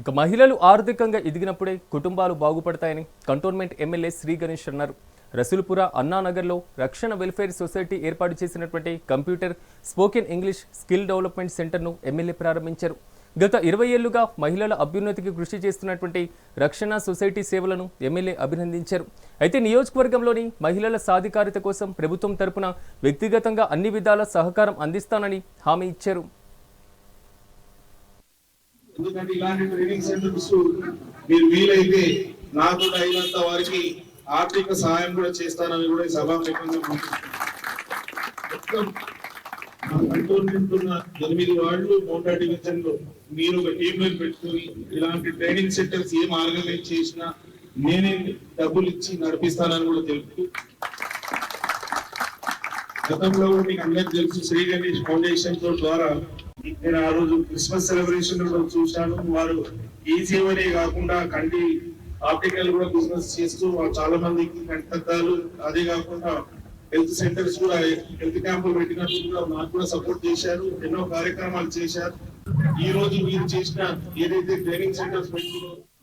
ఇక మహిళలు ఆర్థికంగా ఎదిగినప్పుడే కుటుంబాలు బాగుపడతాయని కంటోన్మెంట్ ఎమ్మెల్యే శ్రీ గణేష్ అన్నారు. రసూల్పుర అన్నానగర్లో రక్షణ వెల్ఫేర్ సొసైటీ ఏర్పాటు చేసినటువంటి computer spoken English skill development సెంటర్ను ఎమ్మెల్యే ప్రారంభించారు. గత ఇరవై ఏళ్ళుగా మహిళల అభ్యున్నతికి కృషి చేస్తున్నటువంటి రక్షణ సొసైటీ సేవలను ఎమ్మెల్యే అభినందించారు. అయితే నియోజకవర్గంలోని మహిళల సాధికారిత కోసం ప్రభుత్వం తరపున వ్యక్తిగతంగా అన్ని విధాల సహకారం అందిస్తానని హామీ ఇచ్చారు. ఎందుకంటే ఇలాంటి ట్రైనింగ్ సెంటర్స్ మీరు వీలైతే నాకు కూడా అయినంత వారికి ఆర్థిక సహాయం కూడా చేస్తానని కూడా ఈ సభాముఖంగా మొత్తం మన ఎనిమిది వాళ్ళు మోటా డివిజన్లో మీరు ఒక టీమ్లో పెట్టుకుని ఇలాంటి ట్రైనింగ్ సెంటర్స్ ఏం ఆర్గనైజ్ చేసినా నేనే డబ్బులు ఇచ్చి నడిపిస్తానని కూడా తెలుపుతూ గతంలో మీకు అందరికి తెలుసు శ్రీ గణేష్ ఫౌండేషన్తో ద్వారా నేను ఆ రోజు క్రిస్మస్ సెలబ్రేషన్ కూడా చూశాను. వారు ఈ సేవనే కాకుండా కంటి ఆప్టికల్ కూడా బిజినెస్ చేస్తూ చాలా మందికి కంటద్దాలు అదే కాకుండా హెల్త్ సెంటర్స్ కూడా హెల్త్ క్యాంపులు పెట్టినట్టు కూడా మాకు కూడా సపోర్ట్ చేశారు ఎన్నో కార్యక్రమాలు చేశారు. ఈ రోజు మీరు చేసిన ఏదైతే ట్రైనింగ్ సెంటర్స్ పెట్టినో